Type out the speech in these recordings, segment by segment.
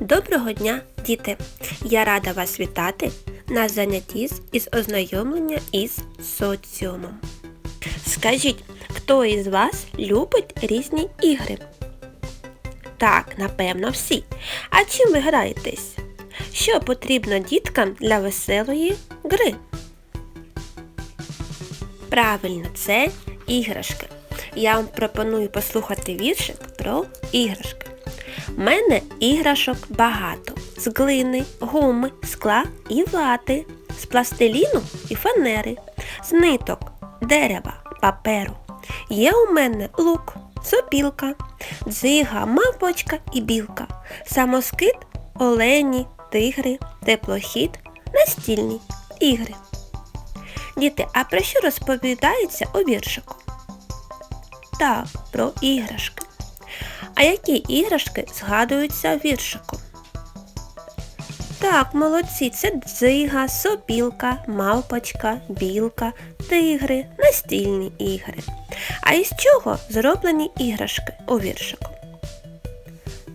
Доброго дня, діти! Я рада вас вітати на занятті із ознайомлення із соціумом. Скажіть, хто із вас любить різні ігри? Так, напевно, всі. А чим ви граєтесь? Що потрібно діткам для веселої гри? Правильно, це іграшки. Я вам пропоную послухати віршик про іграшки. Мене іграшок багато. З глини, гуми, скла і вати, з пластиліну і фанери, з ниток, дерева, паперу. Є у мене лук, сопілка, дзига, мавпочка і білка, самоскид, олені, тигри, теплохід, настільні ігри. Діти, а про що розповідається у віршику? Так, про іграшки. А які іграшки згадуються в віршику? Так, молодці, це дзига, сопілка, мавпочка, білка, тигри, настільні ігри. А із чого зроблені іграшки у віршику?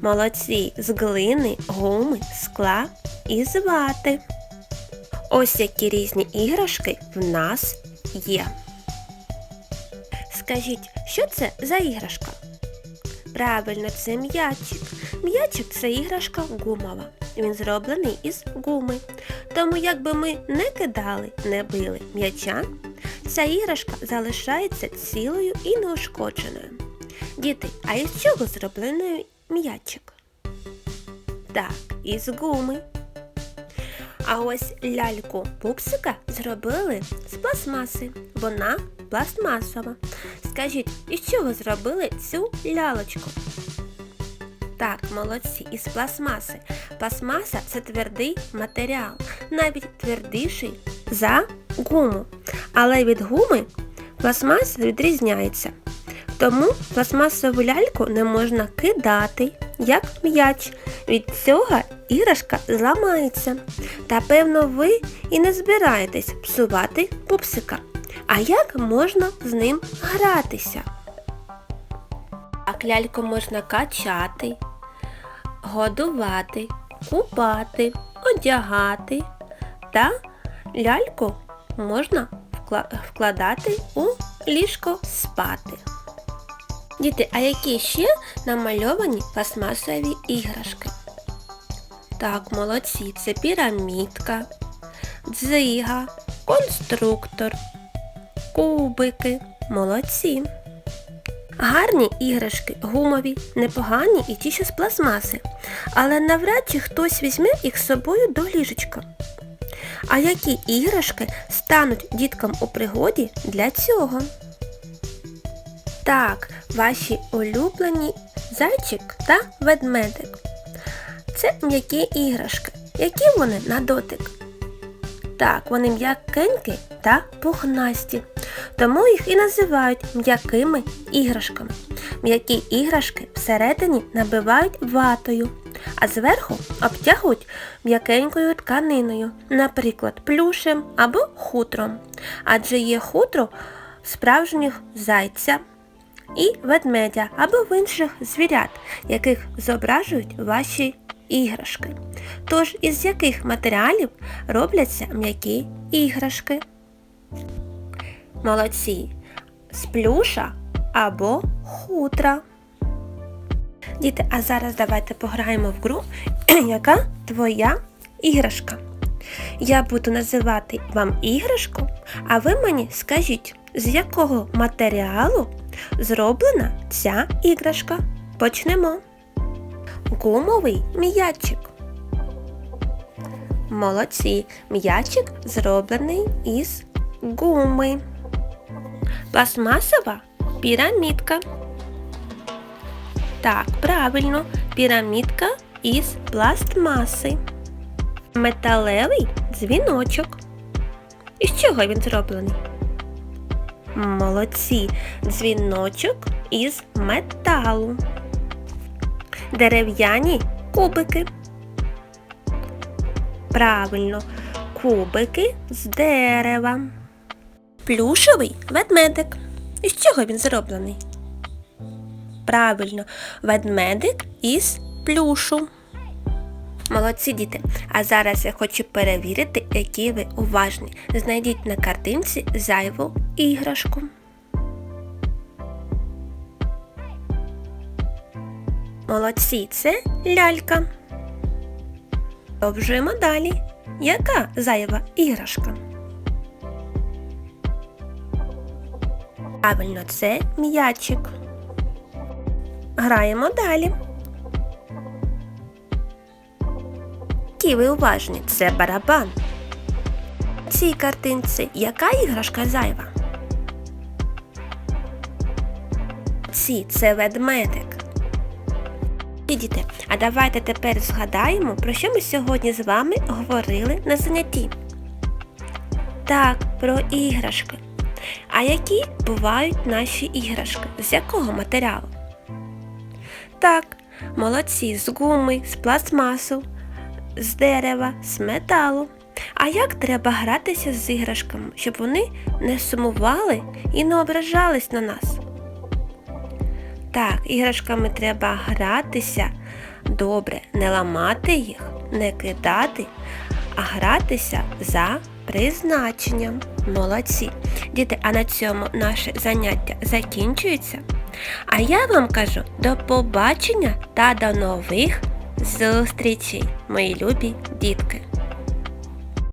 Молодці з глини, гуми, скла і з вати. Ось які різні іграшки в нас є. Скажіть, що це за іграшка? Правильно, це м'ячик. М'ячик це іграшка гумова. Він зроблений із гуми. Тому якби ми не кидали, не били м'яча, ця іграшка залишається цілою і неушкодженою. Діти, а із чого зроблений м'ячик? Так, із гуми. А ось ляльку пупсика зробили з пластмаси. Вона пластмасова. Скажіть, із чого зробили цю лялочку? Так, молодці, із пластмаси. Пластмаса це твердий матеріал, навіть твердіший за гуму. Але від гуми пластмаса відрізняється. Тому пластмасову ляльку не можна кидати, як м'яч. Від цього іграшка зламається. Та певно ви і не збираєтесь псувати пупсика. А як можна з ним гратися? А ляльку можна качати, годувати, купати, одягати. Та ляльку можна вкладати у ліжко спати. Діти, а які ще намальовані пластмасові іграшки? Так, молодці, це пірамідка, дзига, конструктор, кубики. Молодці. Гарні іграшки, гумові, непогані і ті, що з пластмаси. Але навряд чи хтось візьме їх з собою до ліжечка. А які іграшки стануть діткам у пригоді для цього? Так, ваші улюблені зайчик та ведмедик. Це м'які іграшки. Які вони на дотик? Так, вони м'якенькі та пухнасті. Тому їх і називають м'якими іграшками. М'які іграшки всередині набивають ватою, а зверху обтягують м'якенькою тканиною, наприклад, плюшем або хутром. Адже є хутро справжніх зайця і ведмедя або в інших звірят, яких зображують ваші іграшки. Тож із яких матеріалів робляться м'які іграшки? Молодці. З плюша або хутра. Діти, а зараз давайте пограємо в гру, яка твоя іграшка. Я буду називати вам іграшку, а ви мені скажіть, з якого матеріалу зроблена ця іграшка. Почнемо. Гумовий м'ячик. Молодці. М'ячик зроблений із гуми. Пластмасова пірамідка. Так, правильно, пірамідка із пластмаси. Металевий дзвіночок. Із чого він зроблений? Молодці. Дзвіночок із металу. Дерев'яні кубики. Правильно, кубики з дерева. Плюшевий ведмедик. Із чого він зроблений? Правильно, ведмедик із плюшу. Молодці діти. А зараз я хочу перевірити, які ви уважні. Знайдіть на картинці зайву іграшку. Молодці, це лялька. Продовжуємо далі. Яка зайва іграшка? Правильно, це м'ячик. Граємо далі. Які ви уважні, це барабан. В цій картинці яка іграшка зайва? Ці це ведмедик. Діти, а давайте тепер згадаємо, про що ми сьогодні з вами говорили на занятті. Так, про іграшки. А які бувають наші іграшки? З якого матеріалу? Так, молодці з гуми, з пластмасу, з дерева, з металу. А як треба гратися з іграшками, щоб вони не сумували і не ображались на нас? Так, іграшками треба гратися добре, не ламати їх, не кидати, а гратися за призначенням. Молодці. Діти, а на цьому наше заняття закінчується. А я вам кажу до побачення та до нових зустрічей, мої любі дітки.